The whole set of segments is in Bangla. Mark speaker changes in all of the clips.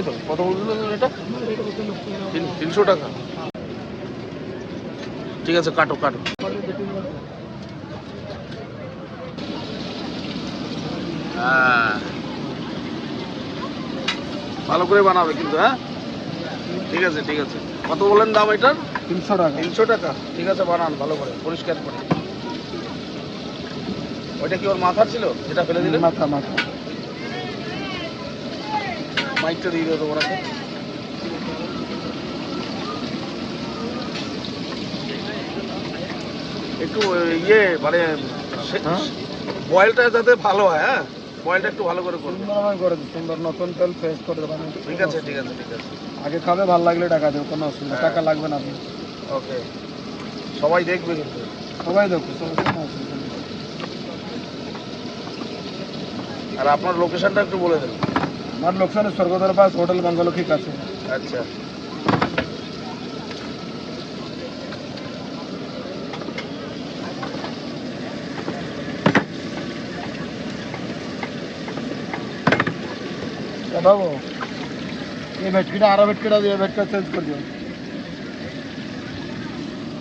Speaker 1: তাই তো কত এটা? তিনশো টাকা। ঠিক আছে কাটো কাটো। হ্যাঁ। ভালো করে বানাবে কিন্তু হ্যাঁ? ঠিক আছে ঠিক আছে। কত বলেন দাম এটার?
Speaker 2: তিনশো টাকা।
Speaker 1: তিনশো টাকা। ঠিক আছে বানান ভালো করে পরিষ্কার করে। ওইটা কি ওর মাথার ছিল? যেটা ফেলে দিলেন
Speaker 2: মাথা মাথা।
Speaker 1: মাইকটা দিয়ে দেবো ওনাকে একটু ইয়ে মানে
Speaker 2: হ্যাঁ?
Speaker 1: বয়েলটা যাতে ভালো হয় হ্যাঁ? বয়েলটা একটু ভালো করে করবে
Speaker 2: সুন্দর করে সুন্দর নতুন তেল ফ্রেশ করে দেবেন
Speaker 1: ঠিক আছে ঠিক আছে ঠিক আছে।
Speaker 2: আগে খাবে ভালো লাগলে টাকা দেবো কোনো অসুবিধা
Speaker 1: হ্যাঁ।
Speaker 2: টাকা লাগবে না আপনি
Speaker 1: ওকে। সবাই দেখবে কিন্তু।
Speaker 2: সবাই দেখবে সবাই।
Speaker 1: আর আপনার লোকেশনটা একটু বলে দেন।
Speaker 2: আমার লোকসানে স্বর্গদ্বার পাস হোটেল বাঙ্গালক্ষী কাছে
Speaker 1: আচ্ছা
Speaker 2: তা বাবু এই ভেটকিটা আরও ভেটকিটা দিয়ে ভেটকা চেঞ্জ করে দিও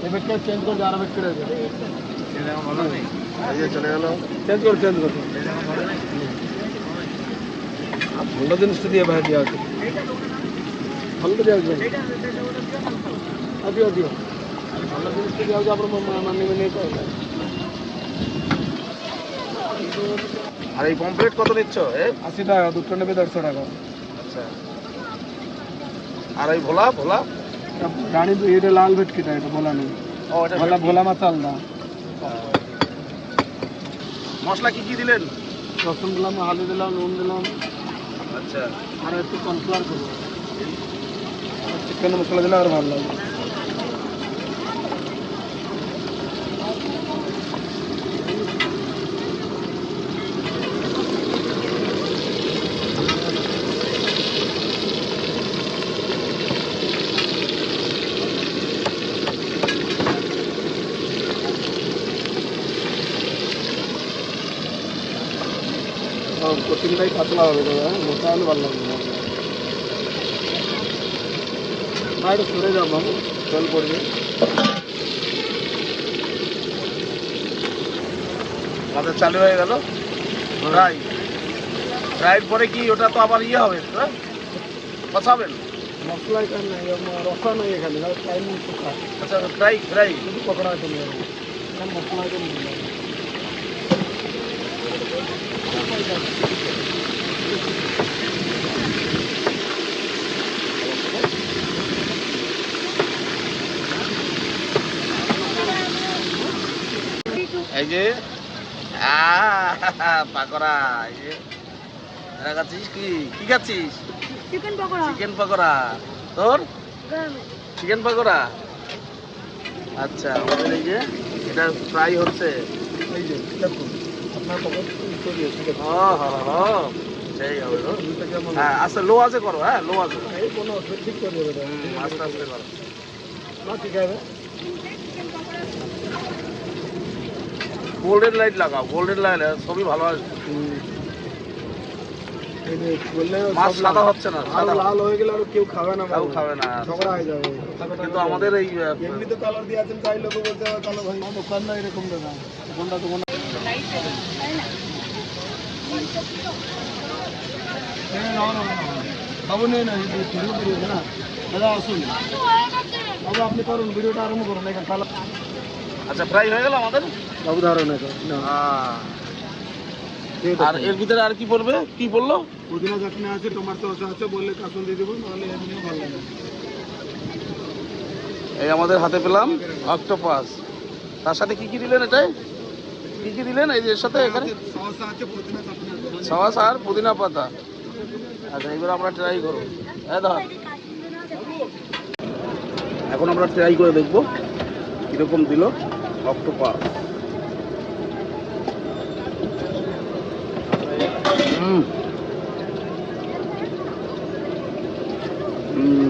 Speaker 2: এই ভেটকা চেঞ্জ করে দিও আরও ভেটকিটা দিও
Speaker 1: এই যে চলে গেল
Speaker 2: চেঞ্জ ভালো ভাই দিয়া আছে। ভালো দিয়া আছে। দিও দিও ভালো জিনিসটা দিয়া আছে আপনার মানে মানে নেই পাই
Speaker 1: আর এই পমপ্লেট কত নিচ্ছ এ?
Speaker 2: আশি টাকা দুটো নেবে দেড়শো টাকা।
Speaker 1: আচ্ছা। আর এই ভোলা ভোলা?
Speaker 2: জানি তো এটা লাল ভেটকিটা এটা বলা নেই
Speaker 1: ও এটা
Speaker 2: ভোলা ভোলা মাচাল না
Speaker 1: মশলা কি কি দিলেন?
Speaker 2: রসুন দিলাম হালদি দিলাম নুন দিলাম।
Speaker 1: আচ্ছা।
Speaker 2: আর একটু কনফ্লার করব চিকেন মশলা দিলে আর ভালো লাগবে? কোচিংটাই পাতলা হবে দাদা হ্যাঁ? মোটা হলে ভালো লাগবে না। না একটু সরে যাও বাবু জল পড়বে।
Speaker 1: আমাদের চালু হয়ে গেল। ফ্রাই ফ্রাইড পরে কি ওটা তো আবার ইয়ে হবে হ্যাঁ? কষাবেন
Speaker 2: মশলা এখানে রসা নাই এখানে
Speaker 1: আচ্ছা ফ্রাই ফ্রাই
Speaker 2: শুধু পকোড়া মশলা
Speaker 1: এই যে পাকোড়া এই যে খাচ্ছিস কি? কি খাচ্ছিস?
Speaker 3: চিকেন পকোড়া।
Speaker 1: চিকেন পকোড়া। তোর? চিকেন পকোড়া? আচ্ছা আমাদের এই যে এটা ফ্রাই হচ্ছে।
Speaker 2: এই যে দেখুন আপনার পকেট আছে দেখুন
Speaker 1: ও হ হ সেই হবে গো।
Speaker 2: দুইটা কেমন
Speaker 1: হ্যাঁ আচ্ছা লো আছে করো হ্যাঁ লো আছে আস্তে আস্তে করো।
Speaker 2: আছে।
Speaker 1: গোল্ডেন লাইট লাগাও গোল্ডেন লাইট ছবি ভালো আসবে।
Speaker 2: বললে
Speaker 1: মাছ সাদা। হচ্ছে না সাদা।
Speaker 2: লাল হয়ে গেলে আর কেউ খাবে না
Speaker 1: কেউ খাবে না
Speaker 2: ঝগড়া হয়ে যাবে।
Speaker 1: কিন্তু আমাদের এই
Speaker 2: এমনিতে কালার দিয়ে আছেন তাই লোক বলতে হবে কালো ভাই দোকান না এরকম দাদা দোকানটা দোকান দাদা আপনি ভিডিওটা আরম্ভ করুন এখানে
Speaker 1: আচ্ছা হয়ে আমাদের আর এর ভিতরে আর কি পড়বে কি বলল?
Speaker 2: পুদিনা চাটনি আছে টমাটো সস আছে বললে কাসুন দিয়ে দেবো নাহলে ভালো
Speaker 1: এই আমাদের হাতে পেলাম অক্টোপাস তার সাথে কি কি দিলেন এটাই? কি কি দিলেন এই যে সাথে এখানে?
Speaker 2: সস
Speaker 1: আর পুদিনা পাতা। আচ্ছা এবার আমরা ট্রাই করব। হ্যাঁ ধর। এখন আমরা ট্রাই করে দেখব কীরকম দিল অক্টোপাস হুম। হুম।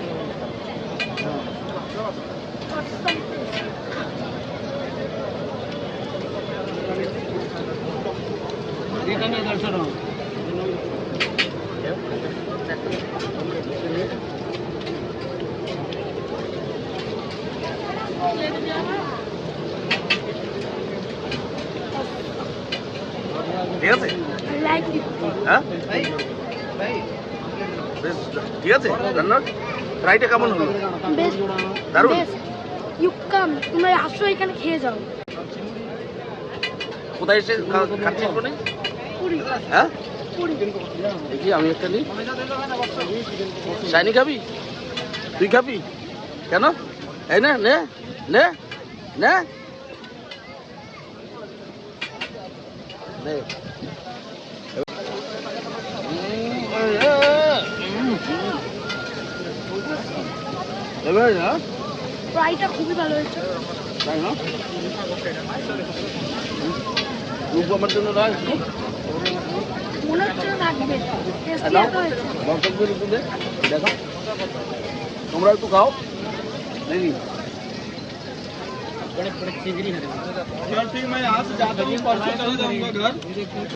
Speaker 1: ঠিক আছে
Speaker 3: I like it.
Speaker 1: হ্যাঁ বেশ ঠিক আছে জান্নাত ফ্রাইটা কেমন হলো
Speaker 3: Best.
Speaker 1: দারুণ
Speaker 3: You come. তোমরা আসো এখানে খেয়ে যাও।
Speaker 1: কোথায় এসে খা- খাচ্ছিস
Speaker 3: পুরি।
Speaker 1: হ্যাঁ? দেখি আমি একটা নিই। শাইনি খাবি? তুই খাবি? কেন? এই না নে নে নে। এবার না
Speaker 3: ফ্রাইটা খুবই ভালো হয়েছে
Speaker 1: তাই না রূপ আমার জন্য রাখ
Speaker 3: মনে হচ্ছে না থাকবে টেস্টি
Speaker 1: দাও
Speaker 3: এত হয়েছে
Speaker 1: দর্শকদের একটু দে দেখো তোমরা একটু খাও নাকি
Speaker 2: चल ठीक मैं यहाँ से जाता हूँ परसों चला जाऊँगा घर